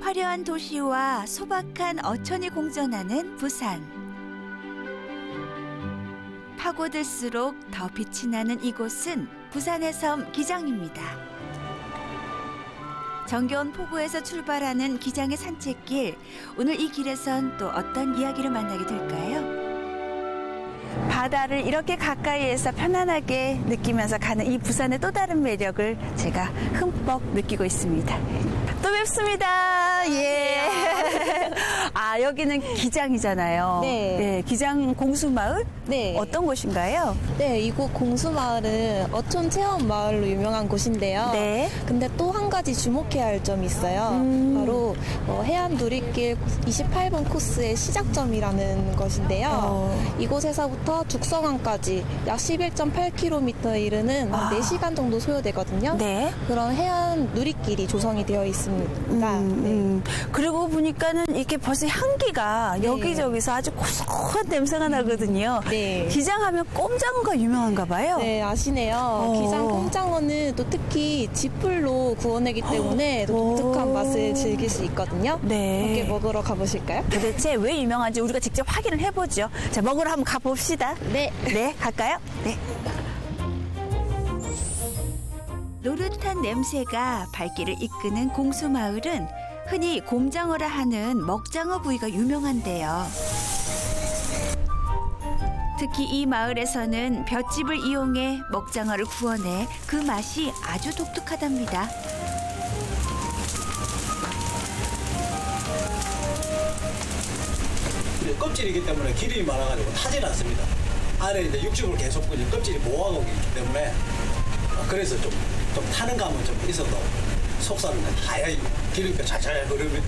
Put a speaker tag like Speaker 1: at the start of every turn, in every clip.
Speaker 1: 화려한 도시와 소박한 어촌이 공존하는 부산. 파고들수록 더 빛이 나는 이곳은 부산의 섬 기장입니다. 정겨운 포구에서 출발하는 기장의 산책길. 오늘 이 길에선 또 어떤 이야기를 만나게 될까요? 바다를 이렇게 가까이에서 편안하게 느끼면서 가는 이 부산의 또 다른 매력을 제가 흠뻑 느끼고 있습니다. 또 뵙습니다. 예. 아, 여기는 기장이잖아요.
Speaker 2: 네.
Speaker 1: 기장 공수마을?
Speaker 2: 네.
Speaker 1: 어떤 곳인가요?
Speaker 2: 네, 이곳 공수마을은 어촌 체험 마을로 유명한 곳인데요.
Speaker 1: 네.
Speaker 2: 근데 또 한 가지 주목해야 할 점이 있어요.
Speaker 1: 음.
Speaker 2: 바로 어, 해안 누리길 28번 코스의 시작점이라는 것인데요.
Speaker 1: 어.
Speaker 2: 이곳에서부터 죽성항까지 약 11.8km에 이르는
Speaker 1: 아.
Speaker 2: 4시간 정도 소요되거든요.
Speaker 1: 네.
Speaker 2: 그런 해안 누리길이 조성이 되어 있습니다.
Speaker 1: 음,
Speaker 2: 네.
Speaker 1: 음. 그리고 보니까는 이 렇게 벌써 향기가
Speaker 2: 네.
Speaker 1: 여기저기서 아주 고소한 냄새가 나거든요.
Speaker 2: 네.
Speaker 1: 기장하면 꼼장어가 유명한가 봐요.
Speaker 2: 네, 아시네요.
Speaker 1: 어.
Speaker 2: 기장 꼼장어는 또 특히 지풀로 구워내기 때문에 또. 독특한 맛을 즐길 수 있거든요.
Speaker 1: 네.
Speaker 2: 함께 먹으러 가보실까요?
Speaker 1: 도대체 왜 유명한지 우리가 직접 확인을 해보죠. 자, 먹으러 한번 가봅시다.
Speaker 2: 네.
Speaker 1: 네, 갈까요? 네. 노릇한 냄새가 발길을 이끄는 공수마을은 흔히 곰장어라 하는 먹장어 부위가 유명한데요. 특히 이 마을에서는 볏짚을 이용해 먹장어를 구워내 그 맛이 아주 독특하답니다.
Speaker 3: 껍질이기 때문에 기름이 많아가지고 타진 않습니다. 안에 이제 육즙을 계속 이제 껍질이 모아가고 있기 때문에 어, 그래서 좀, 좀 타는 감은 좀 있어도 속살은 하얗게 기름이 잘잘 흐르면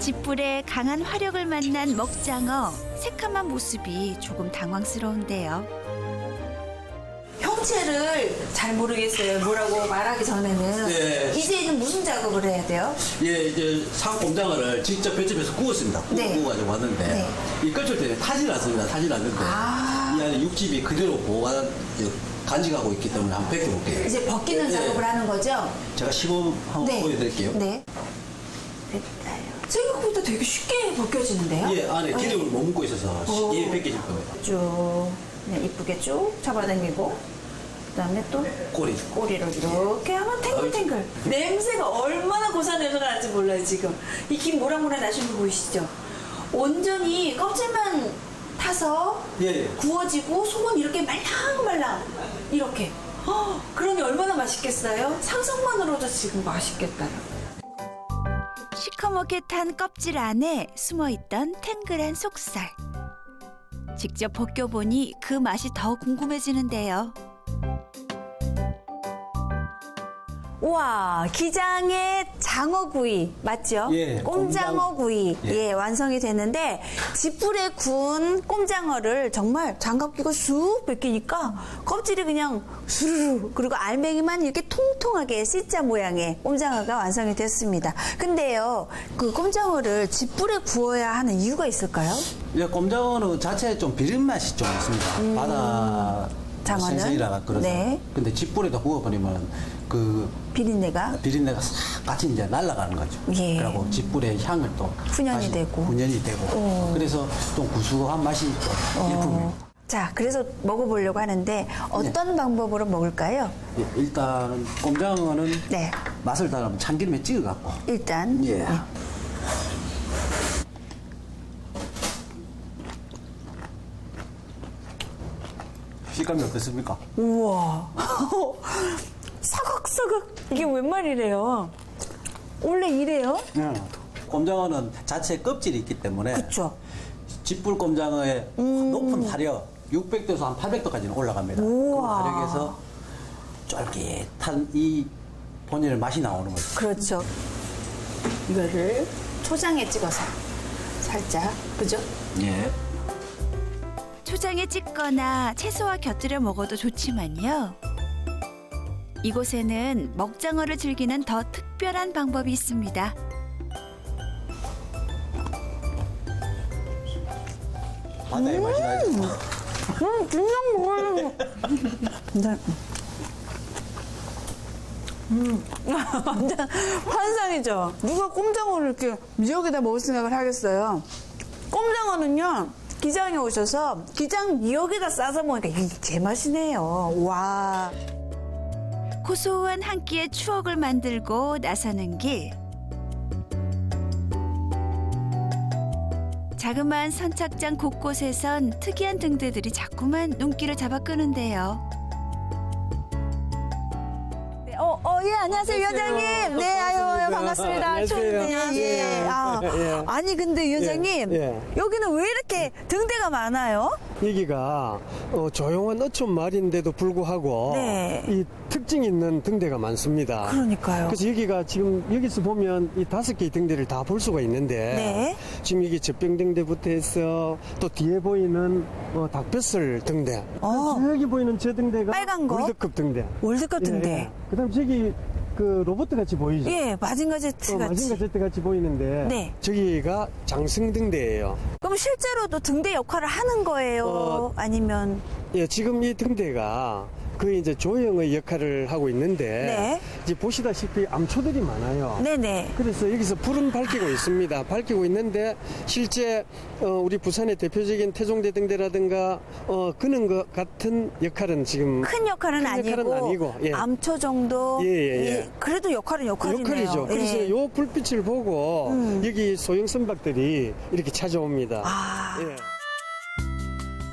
Speaker 1: 짓불에 강한 화력을 만난 먹장어 새카만 모습이 조금 당황스러운데요. 형체를 잘 모르겠어요. 뭐라고 말하기 전에는
Speaker 3: 네.
Speaker 1: 이제는 무슨 작업을 해야 돼요?
Speaker 3: 예, 이제 상곰장어를 직접 볏짚에서 구웠습니다. 구워,
Speaker 1: 네.
Speaker 3: 구워가지고 왔는데
Speaker 1: 네.
Speaker 3: 이 껍질 때문에 타진 않습니다. 타진 않는데
Speaker 1: 아.
Speaker 3: 이 안에 육즙이 그대로 보관 간직하고 있기 때문에 한번 벗겨볼게요.
Speaker 1: 이제 벗기는
Speaker 3: 네.
Speaker 1: 작업을 하는 거죠?
Speaker 3: 제가 시범 한번 보여드릴게요.
Speaker 1: 네. 됐다요. 생각보다 되게 쉽게 벗겨지는데요?
Speaker 3: 예, 안에 기름을 머금고 있어서
Speaker 1: 오.
Speaker 3: 쉽게 벗겨질 겁니다.
Speaker 1: 쭉 네, 이쁘게 쭉 잡아당기고 그다음에 또
Speaker 3: 꼬리.
Speaker 1: 꼬리를 이렇게 하면 탱글탱글. 냄새가 얼마나 냄새가 날지 몰라요 지금. 이 김 모락모락 나시는 거 보이시죠? 온전히 껍질만 타서
Speaker 3: 예, 예.
Speaker 1: 구워지고 속은 이렇게 말랑말랑 이렇게. 어, 그러니 얼마나 맛있겠어요? 상상만으로도 지금 맛있겠다. 시커멓게 탄 껍질 안에 숨어 있던 탱글한 속살. 직접 벗겨보니 그 맛이 더 궁금해지는데요. 우와, 기장의 장어구이 맞죠?
Speaker 3: 예,
Speaker 1: 꼼장어구이
Speaker 3: 예.
Speaker 1: 예, 완성이 됐는데 지풀에 구운 꼼장어를 정말 장갑 끼고 쑥 벗기니까 껍질이 그냥 수르르 그리고 알맹이만 이렇게 통통하게 C자 모양의 꼼장어가 완성이 됐습니다. 근데요, 그 꼼장어를 지풀에 구워야 하는 이유가 있을까요?
Speaker 3: 예, 꼼장어는 자체에 좀 비린 맛이 좀 있습니다. 바다
Speaker 1: 음. 장어는?
Speaker 3: 생선이라 그러죠.
Speaker 1: 네.
Speaker 3: 근데 집불에다 구워버리면 그
Speaker 1: 비린내가
Speaker 3: 비린내가 싹 같이 이제 날아가는 거죠.
Speaker 1: 예.
Speaker 3: 그리고 집불의 향을 또
Speaker 1: 훈연이
Speaker 3: 다시
Speaker 1: 되고.
Speaker 3: 훈연이 되고
Speaker 1: 어.
Speaker 3: 그래서 좀 구수한 맛이 또 일품입니다.
Speaker 1: 자, 그래서 먹어보려고 하는데 어떤 방법으로 먹을까요?
Speaker 3: 예, 일단 꼼장어는
Speaker 1: 네.
Speaker 3: 맛을 다르면 참기름에 찍어 갖고
Speaker 1: 일단
Speaker 3: 예. 식감이 어떻습니까?
Speaker 1: 우와. 사각사각. 이게 웬 말이래요? 원래 이래요?
Speaker 3: 예. 꼼장어는 자체 껍질이 있기 때문에
Speaker 1: 그쵸.
Speaker 3: 집불 꼼장어의 높은 화력 600도에서 한 800도까지는 올라갑니다.
Speaker 1: 우와.
Speaker 3: 그 화력에서 쫄깃한 이 본연의 맛이 나오는 거죠.
Speaker 1: 그렇죠. 이거를 초장에 찍어서 살짝, 그죠?
Speaker 3: 예.
Speaker 1: 초장에 찍거나 채소와 곁들여 먹어도 좋지만요. 이곳에는 먹장어를 즐기는 더 특별한 방법이 있습니다.
Speaker 3: 바다의 맛이 나죠.
Speaker 1: 음, 그냥 먹어요. 근데
Speaker 4: 완전 환상이죠. 누가 꼼장어를 이렇게 미역에다 먹을 생각을 하겠어요. 꼼장어는요, 기장에 오셔서 기장 미역에다 싸서 먹으니까 이게 제맛이네요. 와. 고소한 한 끼의 추억을 만들고 나서는 길. 자그마한 선착장 곳곳에선 특이한 등대들이 자꾸만 눈길을 잡아 끄는데요. 네, 어, 어, 예, 안녕하세요, 위원장님. 네, 아유, 반갑습니다.
Speaker 5: 안녕하세요.
Speaker 4: 추운데. 예.
Speaker 5: 예.
Speaker 4: 아,
Speaker 5: 예.
Speaker 4: 아니, 근데 위원장님,
Speaker 5: 예, 예.
Speaker 4: 여기는 왜 이렇게 등대가 많아요?
Speaker 5: 여기가 어, 조용한 어촌 마을인데도 불구하고
Speaker 4: 네.
Speaker 5: 이 특징 있는 등대가 많습니다.
Speaker 4: 그러니까요.
Speaker 5: 그래서 여기가 지금 여기서 보면 이 다섯 개의 등대를 다 볼 수가 있는데
Speaker 4: 네.
Speaker 5: 지금 이게 젖병등대부터 해서 또 뒤에 보이는 어, 닭뱃살 등대
Speaker 4: 어.
Speaker 5: 저기 보이는 저 등대가
Speaker 4: 빨간 거?
Speaker 5: 월드컵 등대
Speaker 4: 월드컵 등대.
Speaker 5: 예, 예. 그다음 저기 그 로봇 같이 보이죠?
Speaker 4: 예, 마징가 제트
Speaker 5: 어,
Speaker 4: 같이.
Speaker 5: 마징가 제트 같이 보이는데
Speaker 4: 네.
Speaker 5: 저기가 장승 등대예요.
Speaker 4: 그럼 실제로도 등대 역할을 하는 거예요?
Speaker 5: 어.
Speaker 4: 아니면
Speaker 5: 예, 지금 이 등대가 그 이제 조형의 역할을 하고 있는데
Speaker 4: 네.
Speaker 5: 이제 보시다시피 암초들이 많아요.
Speaker 4: 네네.
Speaker 5: 그래서 여기서 불은 밝히고 있습니다. 밝히고 있는데 실제 어, 우리 부산의 대표적인 태종대 등대라든가 어, 그는 것 같은 역할은 지금
Speaker 4: 큰 역할은
Speaker 5: 큰
Speaker 4: 아니고,
Speaker 5: 역할은 아니고, 예.
Speaker 4: 암초 정도.
Speaker 5: 예, 예, 예.
Speaker 4: 그래도 역할은 역할이네요.
Speaker 5: 역할이죠. 그래서
Speaker 4: 예.
Speaker 5: 요 불빛을 보고
Speaker 4: 음.
Speaker 5: 여기 소형 선박들이 이렇게 찾아옵니다.
Speaker 4: 아.
Speaker 5: 예.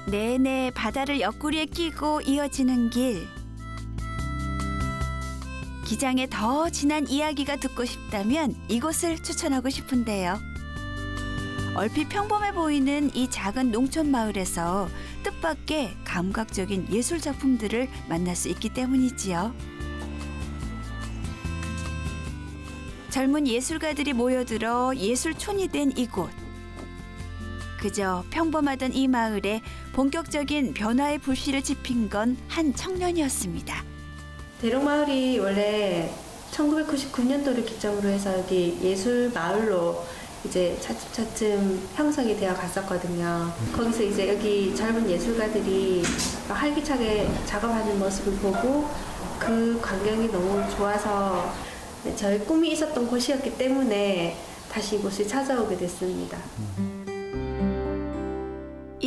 Speaker 4: 내내 바다를 옆구리에 끼고 이어지는 길. 기장에 더 진한 이야기가 듣고 싶다면 이곳을 추천하고 싶은데요. 얼핏 평범해 보이는 이 작은 농촌 마을에서 뜻밖의 감각적인 예술 작품들을 만날 수 있기 때문이지요. 젊은 예술가들이 모여들어 예술촌이 된 이곳. 그저 평범하던 이 마을에 본격적인 변화의 불씨를 지핀 건 한 청년이었습니다.
Speaker 6: 대롱마을이 원래 1999년도를 기점으로 해서 여기 예술 마을로 이제 차츰차츰 형성이 되어 갔었거든요. 거기서 이제 여기 젊은 예술가들이 활기차게 작업하는 모습을 보고 그 광경이 너무 좋아서 네, 저의 꿈이 있었던 곳이었기 때문에 다시 이곳을 찾아오게 됐습니다.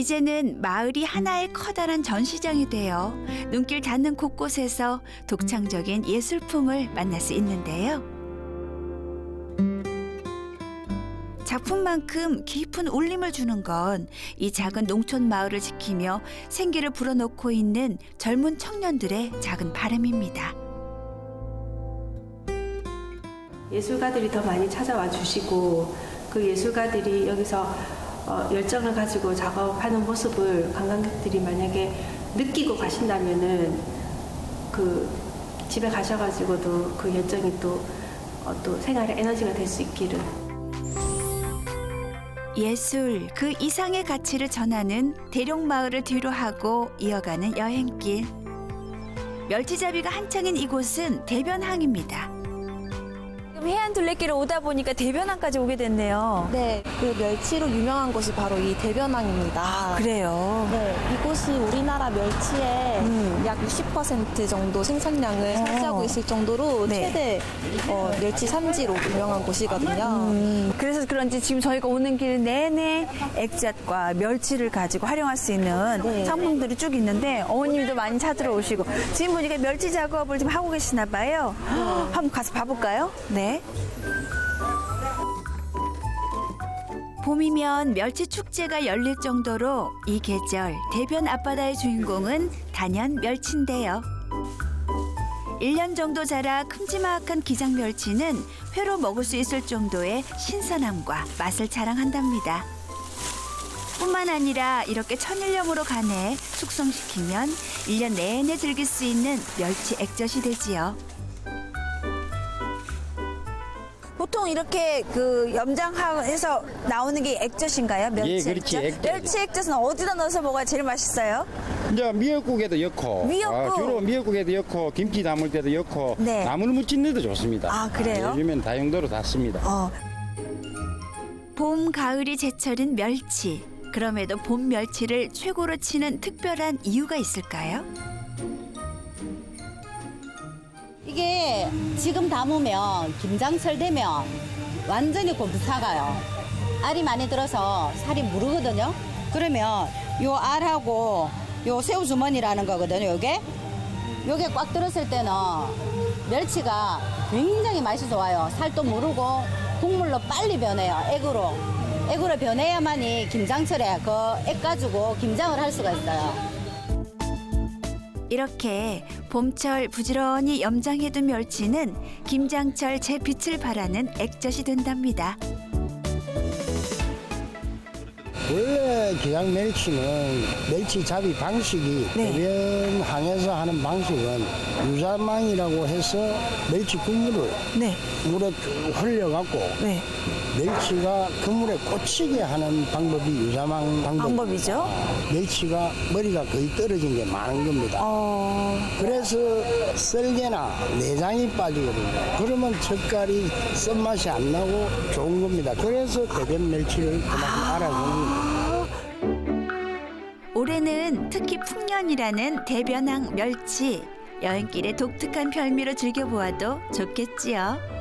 Speaker 4: 이제는 마을이 하나의 커다란 전시장이 되어 눈길 닿는 곳곳에서 독창적인 예술품을 만날 수 있는데요. 작품만큼 깊은 울림을 주는 건 이 작은 농촌 마을을 지키며 생기를 불어넣고 있는 젊은 청년들의 작은 바람입니다.
Speaker 6: 예술가들이 더 많이 찾아와 주시고 그 예술가들이 여기서 어, 열정을 가지고 작업하는 모습을 관광객들이 만약에 느끼고 가신다면은 그 집에 가셔가지고도 그 열정이 또, 어, 또 생활의 에너지가 될 수 있기를
Speaker 4: 예술 그 이상의 가치를 전하는 대룡마을을 뒤로하고 이어가는 여행길. 멸치잡이가 한창인 이곳은 대변항입니다. 해안 둘레길을 오다 보니까 대변항까지 오게 됐네요.
Speaker 2: 네, 그 멸치로 유명한 곳이 바로 이 대변항입니다.
Speaker 4: 아, 그래요.
Speaker 2: 네, 이곳이 우리나라 멸치의
Speaker 4: 음.
Speaker 2: 약60% 정도 생산량을
Speaker 4: 어.
Speaker 2: 차지하고 있을 정도로
Speaker 4: 네.
Speaker 2: 최대 어, 멸치 산지로 유명한 곳이거든요.
Speaker 4: 음, 그래서 그런지 지금 저희가 오는 길 내내 액젓과 멸치를 가지고 활용할 수 있는
Speaker 2: 네.
Speaker 4: 상품들이 쭉 있는데 어머님도 많이 찾으러 오시고 지금 보니까 멸치 작업을 좀 하고 계시나 봐요. 한번 가서 봐볼까요? 네. 봄이면 멸치 축제가 열릴 정도로 이 계절 대변 앞바다의 주인공은 단연 멸치인데요. 1년 정도 자라 큼지막한 기장 멸치는 회로 먹을 수 있을 정도의 신선함과 맛을 자랑한답니다. 뿐만 아니라 이렇게 천일염으로 간해 숙성시키면 1년 내내 즐길 수 있는 멸치 액젓이 되지요. 보통 이렇게 그 염장해서 나오는 게 액젓인가요? 멸치
Speaker 1: 예, 그렇지, 액젓.
Speaker 4: 멸치 액젓은 어디다 넣어서 먹어야 제일 맛있어요?
Speaker 1: 이제 미역국에도 넣고
Speaker 4: 미역국.
Speaker 1: 아, 주로 미역국에도 넣고 김치 담을 때도 넣고
Speaker 4: 네.
Speaker 1: 나물 무침 넣어도 좋습니다.
Speaker 4: 아, 그래요?
Speaker 1: 요즘엔 다용도로 다 씁니다.
Speaker 4: 어. 봄, 가을이 제철인 멸치. 그럼에도 봄 멸치를 최고로 치는 특별한 이유가 있을까요?
Speaker 7: 이게 지금 담으면 김장철 되면 완전히 곰사가요. 알이 많이 들어서 살이 무르거든요. 그러면 요 알하고 요 새우 주머니라는 거거든요. 요게 요게 꽉 들었을 때는 멸치가 굉장히 맛이 좋아요. 살도 무르고 국물로 빨리 변해요. 액으로. 액으로 변해야만이 김장철에 그 액 가지고 김장을 할 수가 있어요.
Speaker 4: 이렇게 봄철 부지런히 염장해둔 멸치는 김장철 제 빛을 발하는 액젓이 된답니다.
Speaker 8: 원래 기장 멸치는 멸치 잡이 방식이 대변항에서 하는 방식은 유자망이라고 해서 멸치 국물을
Speaker 4: 네,
Speaker 8: 물에 쭉 흘려갖고
Speaker 4: 네.
Speaker 8: 멸치가 그물에 꽂히게 하는 방법이 유자망 방법.
Speaker 4: 방법이죠?
Speaker 8: 멸치가 머리가 거의 떨어진 게 많은 겁니다.
Speaker 4: 어,
Speaker 8: 그래서 썰개나 내장이 빠지거든요. 그러면 젓갈이 쓴맛이 안 나고 좋은 겁니다. 그래서 대변 멸치를 그만큼 알아주는 겁니다.
Speaker 4: 올해는 특히 풍년이라는 대변항 멸치 여행길에 독특한 별미로 즐겨보아도 좋겠지요.